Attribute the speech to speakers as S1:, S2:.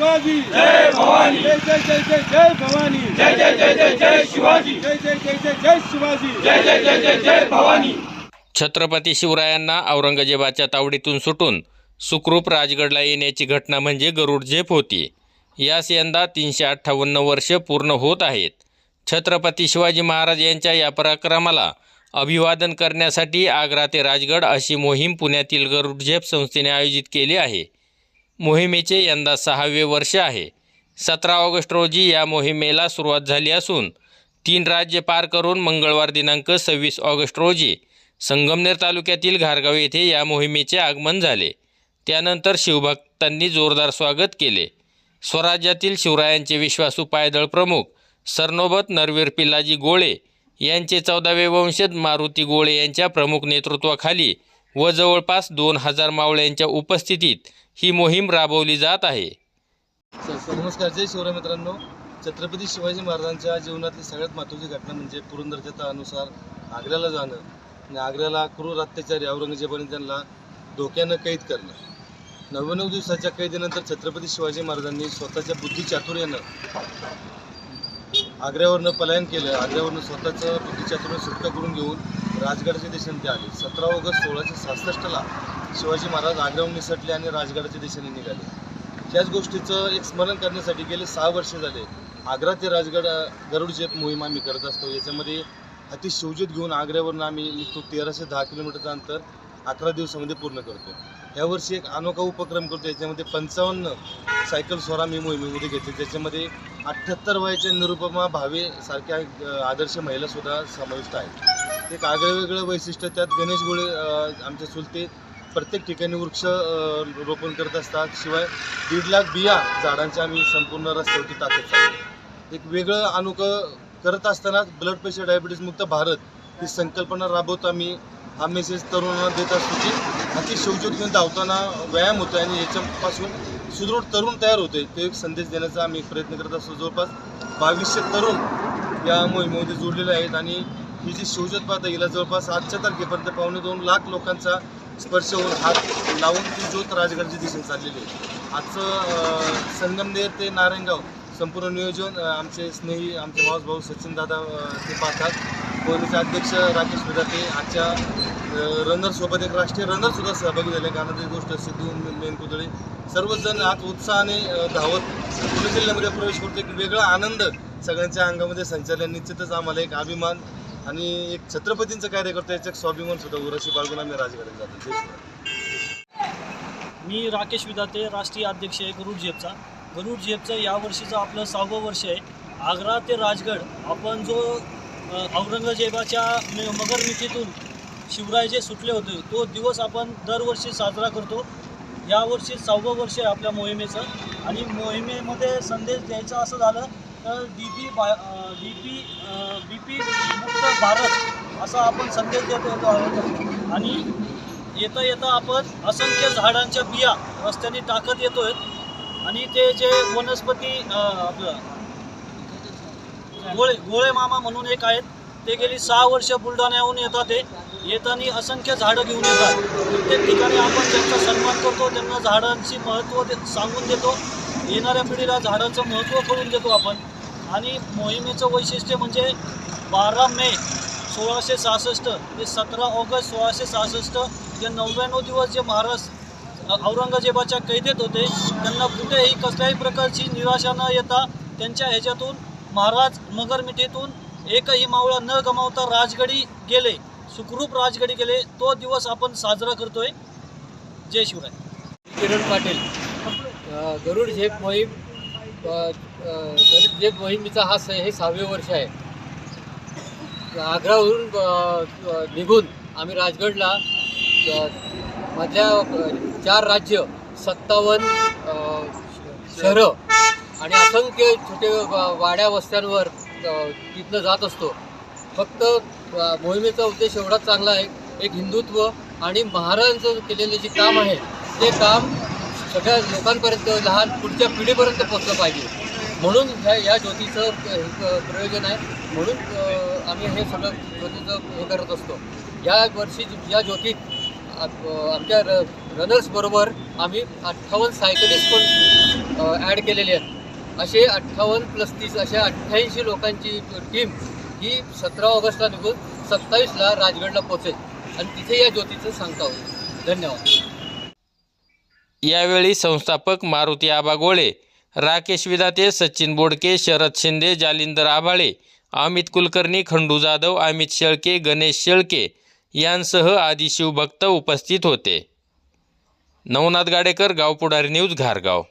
S1: शिवाजी जय भवानी जय जय जय जय जय भवानी जय जय जय जय जय शिवाजी जय जय जय जय जय शिवाजी जय जय जय जय जय भवानी
S2: छत्रपती शिवरायांना औरंगजेबाच्या तावडीतून सुटून सुखरूप राजगडला येण्याची घटना म्हणजे गरुड झेप होती यास यंदा तीनशे अठ्ठावन्न वर्ष पूर्ण होत आहेत छत्रपती शिवाजी महाराज यांच्या या पराक्रमाला अभिवादन करण्यासाठी आग्रा ते राजगड अशी मोहीम पुण्यातील गरुड झेप संस्थेने आयोजित केली आहे मोहिमेचे यंदा सहावे वर्ष आहे. सतरा ऑगस्ट रोजी या मोहिमेला सुरुवात झाली असून तीन राज्य पार करून मंगळवार दिनांक सव्वीस ऑगस्ट रोजी संगमनेर तालुक्यातील घारगाव येथे या मोहिमेचे आगमन झाले. त्यानंतर शिवभक्तांनी जोरदार स्वागत केले. स्वराज्यातील शिवरायांचे विश्वासू पायदळ प्रमुख सरनोबत नरवीर पिल्लाजी गोळे यांचे चौदावे वंशज मारुती गोळे यांच्या प्रमुख नेतृत्वाखाली व जवळपास दोन हजार मावळ्यांच्या उपस्थितीत ही मोहीम राबवली जात आहे.
S3: नमस्कार. जय शिवराय मित्रांनो. छत्रपती शिवाजी महाराजांच्या जीवनातली सगळ्यात महत्त्वाची घटना म्हणजे पुरंदरच्या अनुसार आग्र्याला जाणं आणि आग्र्याला क्रूर अत्याचारी औरंगजेबाने त्यांना धोक्यानं कैद करणं. नव्याण्णव दिवसाच्या कैदीनंतर छत्रपती शिवाजी महाराजांनी स्वतःच्या बुद्धी चातुर्यानं आग्र्यावरनं पलायन केलं. आग्र्यावरनं स्वतःचं बुद्धी चातुर्य सुटका करून घेऊन राजगडाच्या दिशेने ते आले. सतरा ऑगस्ट सोळाशे सहासष्टला शिवाजी महाराज आग्र्याहून निसटले आणि राजगडाच्या दिशेने निघाले. त्याच गोष्टीचं एक स्मरण करण्यासाठी गेले सहा वर्ष झाले. आग्रा ते राजगड अ, गरुड मोहीम आम्ही करत असतो याच्यामध्ये अति शिवजीत घेऊन आग्र्यावरून आम्ही निघतो. तेराशे दहा किलोमीटरचं अंतर अकरा दिवसामध्ये पूर्ण करतो. यावर्षी एक अनोखा उपक्रम करतो. याच्यामध्ये पंचावन्न सायकल स्वरा मी मोहिमेमध्ये घेतले. त्याच्यामध्ये अठ्ठ्याहत्तर वयाच्या निरुपमा भावे सारख्या आदर्श महिलासुद्धा समाविष्ट आहेत. एक आगळं वैशिष्ट्य त्यात गणेश गोळे आमच्या आमचे चुलते प्रत्येक ठिकाणी वृक्ष रोपण करत असतात. शिवाय दीड लाख बिया झाडांच्या आम्ही संपूर्ण रस्त्यावरती टाकत असतो. एक वेगळं अनुकं करत असताना ब्लड प्रेशर डायबिटीस मुक्त भारत ही संकल्पना राबवतो आम्ही हा मेसेज तरुणांना देत असतो की अति शिवज्योत घेऊन धावताना व्यायाम होतो आणि याच्यापासून सुदृढ तरुण तयार होते तो एक संदेश देण्याचा आम्ही प्रयत्न करत असतो. जवळपास बावीसशे तरुण या मोहिमेमध्ये जोडलेले आहेत आणि ही जी शिवज्योत पाहता जवळपास आजच्या तारखेपर्यंत पावणे दोन लाख लोकांचा स्पर्श होऊन हात लावून ती ज्योत राजगडची दिशेने चाललेली आहे. आजचं संगमनेर ते नारायणगाव संपूर्ण नियोजन आमचे स्नेही आमचे मावस भाऊ सचिन दादा ते पाहतात. कोहलीचे अध्यक्ष राकेश विधाते आजच्या रनरसोबत एक राष्ट्रीय रनरसुद्धा सहभागी झाले. कारण गोष्ट सिद्धू मेनकुदळे सर्वजण आज उत्साहाने धावत पुणे जिल्ह्यामध्ये प्रवेश करतो. एक वेगळा आनंद सगळ्यांच्या अंगामध्ये संचालय निश्चितच आम्हाला एक अभिमान आणि एक छत्रपतींचं कार्य करतो याचं एक स्वाभिमान सुद्धा उरशी बाळगून आम्ही राजगडात जातो
S4: मी राकेश विदाते राष्ट्रीय अध्यक्ष आहे गरुड झेपचा गरुड झेपचं यावर्षीचं आपलं सहावं वर्ष आहे. आग्रा ते राजगड आपण जो औरंगजेबाच्या म- मगर मिठीतून शिवराय जे सुटले होते तो दिवस आपण दरवर्षी साजरा करतो. यावर्षी सहावं वर्ष आहे आपल्या मोहिमेचं. आणि मोहिमेमध्ये संदेश द्यायचा असं झालं तर डी पी बा डी पी बी पी मुक्त भारत असा आपण संदेश देत होतो आणि येता येता आपण असंख्य झाडांच्या बिया रस्त्याने टाकत येतोय. आणि ते जे वनस्पती आपलं गोळे गोळे मामा म्हणून एक आहेत ते गेली सहा वर्ष बुलढाण्याहून येतात ते. येताना असंख्य झाडं घेऊन येतात. प्रत्येक ठिकाणी आपण त्यांचा सन्मान करतो त्यांना झाडांची महत्त्व दे सांगून देतो. येणाऱ्या पिढीला झाडांचं महत्त्व करून देतो आपण. आणि मोहिमेचं वैशिष्ट्य म्हणजे बारा मे सोळाशे सहासष्ट ते सतरा ऑगस्ट सोळाशे सहासष्ट जे नव्याण्णव दिवस जे महाराज औरंगजेबाच्या कैदेत होते त्यांना कुठेही कसल्याही प्रकारची निराशा न येता त्यांच्या ह्याच्यातून महाराज मगरमिठीतून एकही मावळा न गमावता राजगडी गेले सुखरूप राजगडी गेले तो दिवस आपण साजरा करतोय. जय शिवराय.
S5: किरण पाटील गरुड झेप मोहीम गरीब जेब मोहिमेचा हा स हे सहावे वर्ष आहे. आग्रावरून निघून आम्ही राजगडला मधल्या चार राज्य सत्तावन्न शहरं आणि असंख्य छोटे वा- वाड्या वस्त्यांवर तिथनं जात असतो. फक्त मोहिमेचा उद्देश एवढाच चांगला आहे. एक हिंदुत्व आणि महाराजांचं केलेलं जे काम आहे ते काम सगळ्या लोकांपर्यंत लहान पुढच्या पिढीपर्यंत पोचलं पाहिजे. म्हणून ह्या या ज्योतीचं हे क- प्रयोजन आहे. म्हणून आम्ही हे सगळं ज्योतीचं हे करत असतो. या वर्षी या ज्योतीत आमच्या र रनर्सबरोबर आम्ही अठ्ठावन्न सायकलिस्ट पण ॲड केलेले आहेत. असे अठ्ठावन्न प्लस तीस अशा अठ्ठ्याऐंशी लोकांची टीम ही सतरा ऑगस्टला निघून सत्तावीसला राजगडला पोचेल आणि तिथे या ज्योतीचं सांगता होईल. धन्यवाद.
S2: यावेळी संस्थापक मारुती आबा गोळे राकेश विदाते सचिन बोडके शरद शिंदे जालिंदर आभाळे अमित कुलकर्णी खंडू जाधव अमित शेळके गणेश शेळके यांसह आदी शिवभक्त उपस्थित होते. नवनाथ गाडेकर गाव पुढारी न्यूज घारगाव.